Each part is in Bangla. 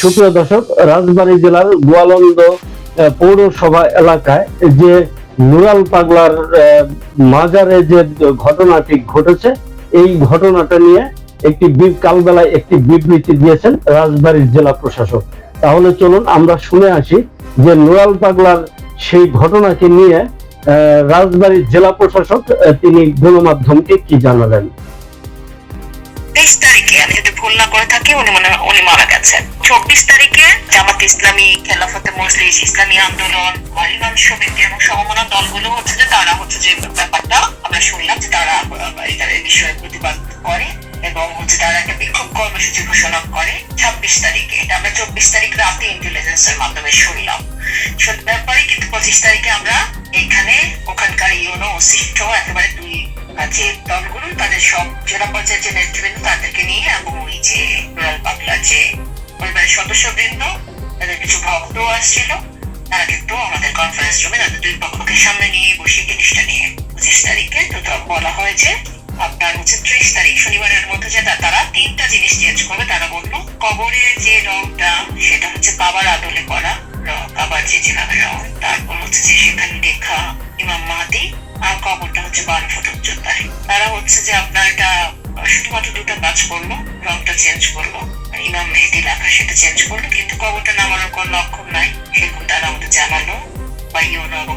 সুপ্রিয় দর্শক, রাজবাড়ী জেলার গোয়ালন্দ পৌরসভা এলাকায় যে নুরাল পাগলার মাজারে যে ঘটনাটি ঘটেছে, এই ঘটনাটা নিয়ে একটি কালবেলায় একটি বিবৃতি দিয়েছেন রাজবাড়ীর জেলা প্রশাসক। তাহলে চলুন আমরা শুনে আসি যে নুরাল পাগলার সেই ঘটনাকে নিয়ে রাজবাড়ীর জেলা প্রশাসক তিনি গণমাধ্যমকে কি জানালেন? তেইশ তারিখে না করে থাকি, উনি মনে উনি মারা গেছেন। চব্বিশ তারিখে জামাত ইসলামী, খেলাফতে মজলিস, ইসলামী আন্দোলন মালিবান সমিতি এবং সমমনা দলগুলো হচ্ছে যে, তারা হচ্ছে যে, ব্যাপারটা আমরা শুনলাম যে তারা এই বিষয়ে প্রতিবাদ করে এবং হচ্ছে তারা একটা বিক্ষোভ কর্মসূচি ঘোষণা করে ছাব্বিশ তারিখে। এটা আমরা চব্বিশ তারিখ রাতে ইন্টেলিজেন্সের মাধ্যমে শুনলাম। শুন- ব্যাপারে কিন্তু পঁচিশ তারিখে আমরা এখানে ওখানকার ইউনো অশিষ্ট একেবারে দুই যে দলগুলো তাদের সব জেলা পর্যায়ের যে নেতৃবৃন্দ তাদেরকে নিয়ে এবং ওই যে রুরাল বাংলার যে পরিবারের সদস্যবৃন্দ, তাদের কিছু ভক্ত আসছিল। তারা কিন্তু আমাদের কনফারেন্স রুমে তাদের দুই পক্ষকে সামনে নিয়ে বসে জিনিসটা নিয়ে পঁচিশ তারিখে তো বলা হয় যে আপনার হচ্ছে ত্রিশ তারিখ, শনিবারের মধ্যে যে তারা তিনটা জিনিস চেঞ্জ করবে। তারা বলল কবরের যে রংটা, সেটা হচ্ছে কাবার আদলে করা রং কাবার যে যেভাবে রং, তারপর হচ্ছে যে আর হচ্ছে বারো ফুট উচ্চতায় তারা হচ্ছে যে আপনার এটা, শুধুমাত্র দুটো কাজ করল, রংটা চেঞ্জ করল, ইমাম মেহেদি লেখা সেটা চেঞ্জ করল, কিন্তু কবরটা নামানোর কোনো লক্ষণ নাই, সেরকম তারা আমাদের জানালো, বা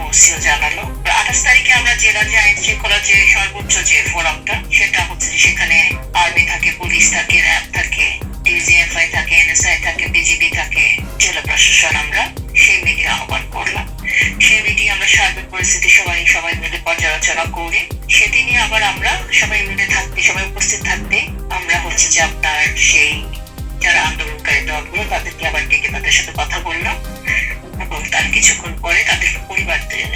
ওসিও জানালো। আঠাশ তারিখে আমরা জেলা যে আইন শৃঙ্খলা যে সর্বোচ্চ যে ফোরামটা, সেটা হচ্ছে সেখানে আর্মি থাকে, পুলিশ থাকে, র্যাব থাকে, ডিজিএফআই থাকে, এনএসআই থাকে, বিজিবি থাকে, জেলা প্রশাসন আমরা সেই মিটিং আহ্বান করলাম। সেই মিটিং আমরা সার্বিক পরিস্থিতি সবাই সবাই মিলে পর্যালোচনা করে সেদিনই আবার আমরা সবাই মিলে থাকতে, সবাই উপস্থিত থাকতে আমরা হচ্ছে যে আপনার সেই যারা আন্দোলনকারী দলগুলো, তাদেরকে আবার ডেকে তাদের সাথে কথা বললাম এবং তার কিছুক্ষণ পরে তাদের পরিবারদের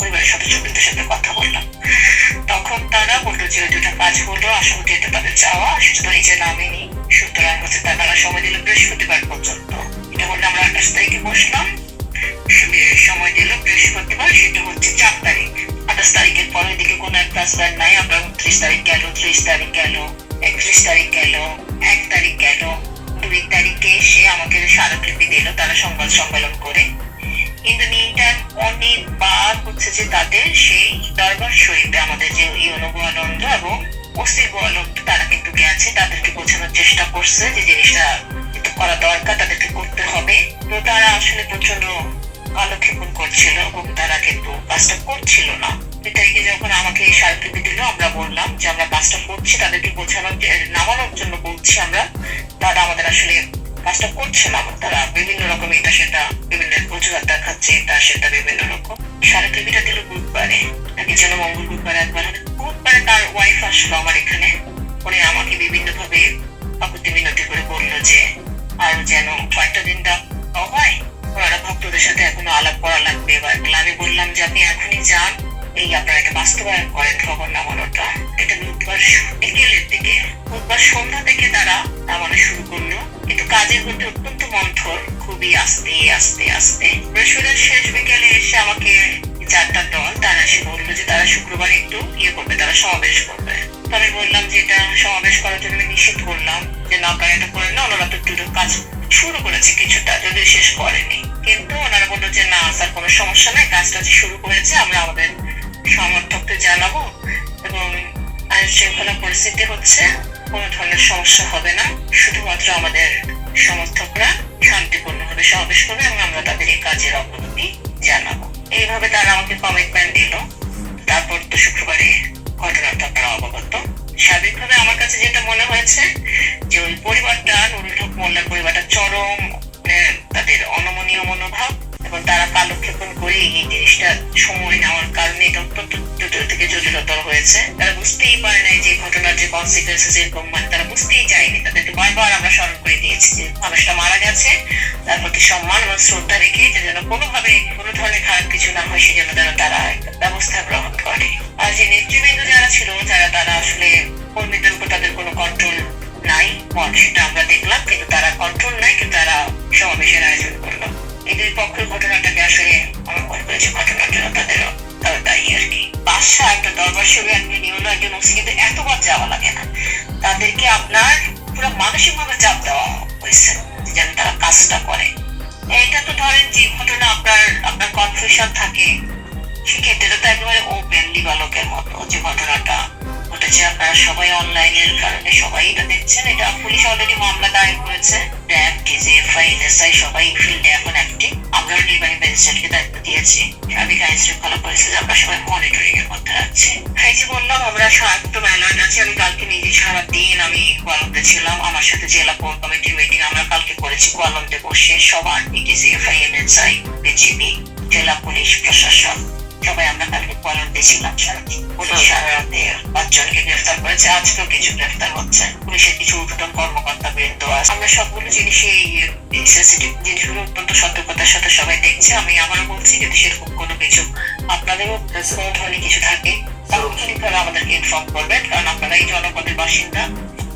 পরিবারের সদস্যদের সাথে কথা বললাম। তখন তারা বলল যে দুটা কাজ হলো আসামতি এটা তাদের চাওয়া সেটা তো নিজে নামেনি, সুতরাং হচ্ছে তারা সময় দিল বৃহস্পতিবার পর্যন্ত। এটা আমরা আঠাশ তারিখে বসলাম। সময় দিল বৃহস্পতিবার সেটা হচ্ছে চার তারিখ। আঠাশ তারিখের পরের দিকে কোনো একটা আসবার নাই, আমরা উনত্রিশ তারিখ গেল, ত্রিশ তারিখ গেল, একত্রিশ তারিখ গেল, এক তারিখ গেল দুই তারিখে সে আমাকে স্মারকলিপি দিল, তারা সংবাদ সম্মেলন করে। ইন দ্য অনেকবার হচ্ছে যে তাদের সেই দরবার শরীফে আমাদের যে ইউনো গোয়ালন্দ এবং অস্থির গোয়ালন্দ তারা কিন্তু গেছে, তাদেরকে বোঝানোর চেষ্টা করছে যে জিনিসটা করা দরকার তাদেরকে করতে হবে। তো তারা আসলে প্রচণ্ড কালক্ষেপণ করছিল এবং তারা কিন্তু কাজটা করছিল না। তারিখে যখন আমাকে দিল, আমরা বললাম যে আমরা কাজটা করছি, তাদেরকে বোঝানোর নামানোর জন্য বলছি আমরা। তারা আমাদের আসলে কাজটা করছে না। তারা বিভিন্ন রকম এটা সেটা বিভিন্ন অজুহাত দেখাচ্ছে, এটা সেটা বিভিন্ন রকম। স্মারকলিপিটা দিল বুধবারে। নাকি যেন মঙ্গল বুধবারে একবার বুধবারে তার ওয়াইফ আসলো আমার এখানে। যেন কয়েকটা দিন দেওয়া হয়, ওনারা ভক্তদের সাথে এখনও আলাপ করা লাগবে এগুলো আমি বললাম যে, আপনি এখনই যান। এই আপনারা এটা বাস্তবায়ন করেন খবর নামানোটা এটা বুধবার বিকেলের দিকে। বুধবার সন্ধ্যা থেকে তারা নামানো শুরু করল। কিন্তু কাজের মধ্যে অত্যন্ত মন্থর। খুবই আস্তে আস্তে আস্তে। বৃহস্পতিবার শেষ বিকেলে এসে আমাকে চারটা দল, তারা এসে বলল যে, তারা শুক্রবার একটু ইয়ে করবে, তারা সমাবেশ করবে। তো আমি বললাম যে, এটা সমাবেশ করার জন্য আমি নিষেধ করলাম। যে না আপনারা এটা করেন না, ওনারা তো একটু কাজ শুরু করেছে, কিছুটা যদি শেষ করেনি। কিন্তু ওনারা বলল যে, না, স্যার, কোনো সমস্যা নাই, কাজটা শুরু করেছে, আমরা আমাদের সমর্থকদের জানাব এবং আইন শৃঙ্খলা পরিস্থিতি হচ্ছে, কোনো ধরনের সমস্যা হবে না। শুধুমাত্র আমাদের সমর্থকরা শান্তিপূর্ণভাবে সমাবেশ করবে এবং আমরা তাদের এই কাজের অগ্রগতি জানাব। এইভাবে তারা আমাকে কমিটমেন্ট দিল। তারপর তো শুক্রবারে ঘটনাটা আপনারা অবগত। সার্বিকভাবে আমার কাছে যেটা মনে হয়েছে যে ওই পরিবারটা নুরুল হক মোল্লার পরিবারটা চরম হয়েছে, তারা বুঝতেই পারে নাই যে ঘটনার যে কনসিকুয়েন্সেস এরকম মানে তারা বুঝতেই চায়নি। তাদেরকে বারবার আমরা স্মরণ করে দিয়েছি যে মানুষটা মারা গেছে, তার প্রতি সম্মান এবং শ্রদ্ধা রেখে যে যেন কোনোভাবে কোনো ধরনের খারাপ কিছু না হয়, সেজন্য তারা তারা ব্যবস্থা গ্রহণ করে। আর যে নেতৃবৃন্দ যারা ছিল, যারা তারা আসলে কর্মীদের উপর তাদের কোনো কন্ট্রোল নাই সেটা আমরা দেখলাম, কিন্তু তারা কন্ট্রোল নাই, কিন্তু তারা সমাবেশের আয়োজন করল। এই দুই পক্ষের ঘটনাটাকে কি একটা দরবার সঙ্গে একজন নিয়ম একজন এতবার যাওয়া লাগে না। তাদেরকে আপনার পুরো মানসিক ভাবে চাপ দেওয়া হয়েছে, যেন তারা কাজটা করে। এটা তো ধরেন যে ঘটনা আপনার আপনার কনফিউশন থাকে, সেক্ষেত্রে তো একেবারে ওপেনলি বালকের মতো যে ঘটনাটা ঘটেছে আপনারা সবাই অনলাইনের কারণে সবাই এটা দেখছেন। এটা পুলিশ অলরেডি মামলা দায়ের করেছে। র্যাব ডিজিএফআই এনএসআই সবাই ফিল্ডে এখন অ্যাক্টিভ আমরা নির্বাহী ম্যাজিস্ট্রেটকে দায়িত্ব দিয়েছি। সার্বিক আইন শৃঙ্খলা পরিস্থিতি আমরা সবাই মনিটরিং এর মধ্যে রাখছি এই যে বললাম, আমরা একদম অ্যালার্ট আছি, আমি কালকে নিজে সারা দিন আমি কোয়ালমতে ছিলাম। আমার সাথে জেলা কোর কমিটির মিটিং আমরা কালকে করেছি। কোয়ালমতে বসে সবার ডিজিএফআই এনএসআই বিজিবি জেলা পুলিশ প্রশাসন সবাই আমরা কালকে কোয়ালমতে ছিলাম পুলিশ সারা পাঁচজনকে গ্রেফতার করেছে আজকেও কিছু গ্রেফতার হচ্ছে। পুলিশের কিছু ঊর্ধ্বতন কর্মকর্তা বৃন্দ আছে। আমরা সবগুলো জিনিসই সেন্সিটিভ জিনিসগুলো অত্যন্ত সতর্কতার সাথে সবাই দেখছে। আমি আবারও বলছি যদি সেরকম কোনো কিছু আপনাদেরও কোনো ধরনের কিছু থাকে তাৎক্ষণিকভাবে আমাদেরকে ইনফর্ম করবেন কারণ আপনারা এই জনপদের বাসিন্দা।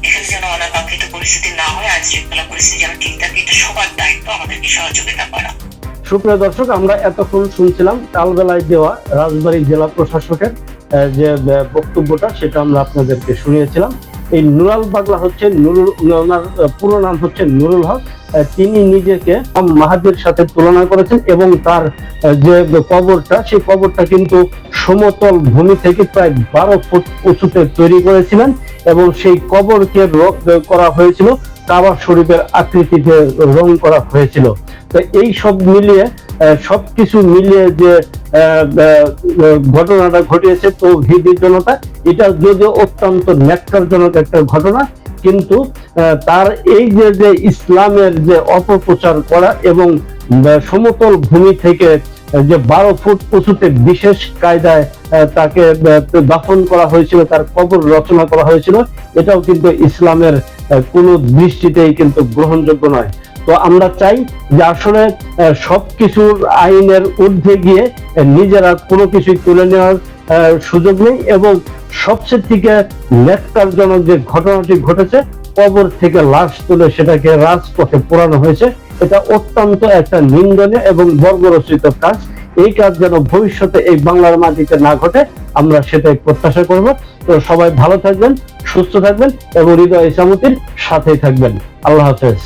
এখানে যেন অনাকাঙ্ক্ষিত পরিস্থিতি না হয় আইন শৃঙ্খলা পরিস্থিতি যেন ঠিক থাকে এটা সবার দায়িত্ব আমাদেরকে সহযোগিতা করা। সুপ্রিয় দর্শক, আমরা এতক্ষণ শুনছিলাম তালবেলায় দেওয়া রাজবাড়ী জেলা প্রশাসকের যে বক্তব্যটা, সেটা আমরা আপনাদেরকে শুনিয়েছিলাম। এই নুরাল বাগলা হচ্ছে নুরুল পুরো নাম হচ্ছে নুরুল হক। তিনি নিজেকে মাহাদির সাথে তুলনা করেছেন এবং তার যে কবরটা সেই কবরটা কিন্তু সমতল ভূমি থেকে প্রায় বারো ফুট উঁচুতে তৈরি করেছিলেন এবং সেই কবরকে করা হয়েছিল কাবা শরীফের আকৃতিতে রং করা হয়েছিল। তো এই সব মিলিয়ে আহ, সবকিছু মিলিয়ে যে ঘটনাটা ঘটিয়েছে তো জনতা এটা যদিও অত্যন্ত ন্যাক্কারজনক একটা ঘটনা কিন্তু তার এই যে যে ইসলামের যে অপপ্রচার করা এবং সমতল ভূমি থেকে যে বারো ফুট উঁচুতে বিশেষ কায়দায় তাকে দাফন করা হয়েছিল তার কবর রচনা করা হয়েছিল এটাও কিন্তু ইসলামের কোনো দৃষ্টিতেই কিন্তু গ্রহণযোগ্য নয়। তো আমরা চাই যে আসলে আহ, সবকিছুর আইনের ঊর্ধ্বে গিয়ে নিজেরা কোনো কিছু তুলে নেওয়ার সুযোগ নেই এবং সবচেয়ে থেকে ন্যাক্কারজনক যে ঘটনাটি ঘটেছে কবর থেকে লাশ তুলে সেটাকে রাজপথে পোড়ানো হয়েছে। এটা অত্যন্ত একটা নিন্দনীয় এবং বর্গরচিত কাজ। এই কাজ যেন ভবিষ্যতে এই বাংলার মাটিতে না ঘটে, আমরা সেটাই প্রত্যাশা করব। তো সবাই ভালো থাকবেন, সুস্থ থাকবেন এবং হৃদয় ইসামতির সাথেই থাকবেন। আল্লাহ হাফেজ।